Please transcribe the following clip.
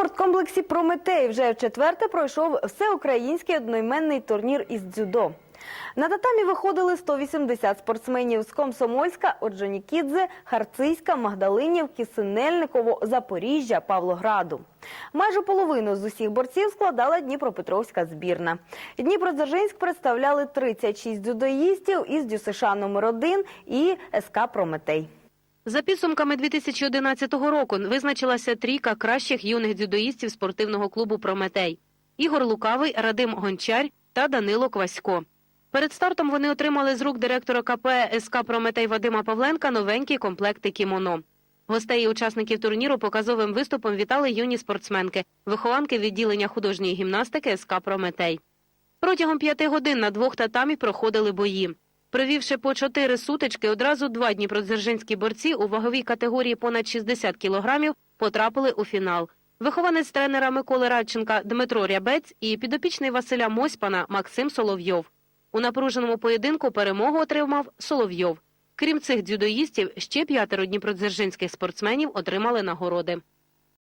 спорткомплексі Прометей вже в четверте пройшов всеукраїнський одноіменний турнір із дзюдо. На татамі виходили 180 спортсменів з Комсомольська, Оджонікідзе, Харцизька, Магдалинівки, Синельниково, Запоріжжя, Павлограду. Майже половину з усіх борців складала Дніпропетровська збірна. Дніпродзержинськ представляли 36 дзюдоїстів із ДЮСШ номер 1 і СК Прометей. За підсумками 2011 року визначилася трійка кращих юних дзюдоїстів спортивного клубу Прометей: Ігор Лукавий, Радим Гончар та Данило Квасько. Перед стартом вони отримали з рук директора КП СК Прометей Вадима Павленка новенькі комплекти кімоно. Гостей і учасників турніру показовим виступом вітали юні спортсменки, вихованки відділення художньої гімнастики СК Прометей. Протягом п'яти годин на двох татамі проходили бої. Провівши по чотири сутички, одразу два дніпродзержинські борці у ваговій категорії понад 60 кілограмів потрапили у фінал. Вихованець тренера Миколи Радченка Дмитро Рябець і підопічний Василя Мосьпана Максим Соловйов. У напруженому поєдинку перемогу отримав Соловйов. Крім цих дзюдоїстів, ще п'ятеро дніпродзержинських спортсменів отримали нагороди.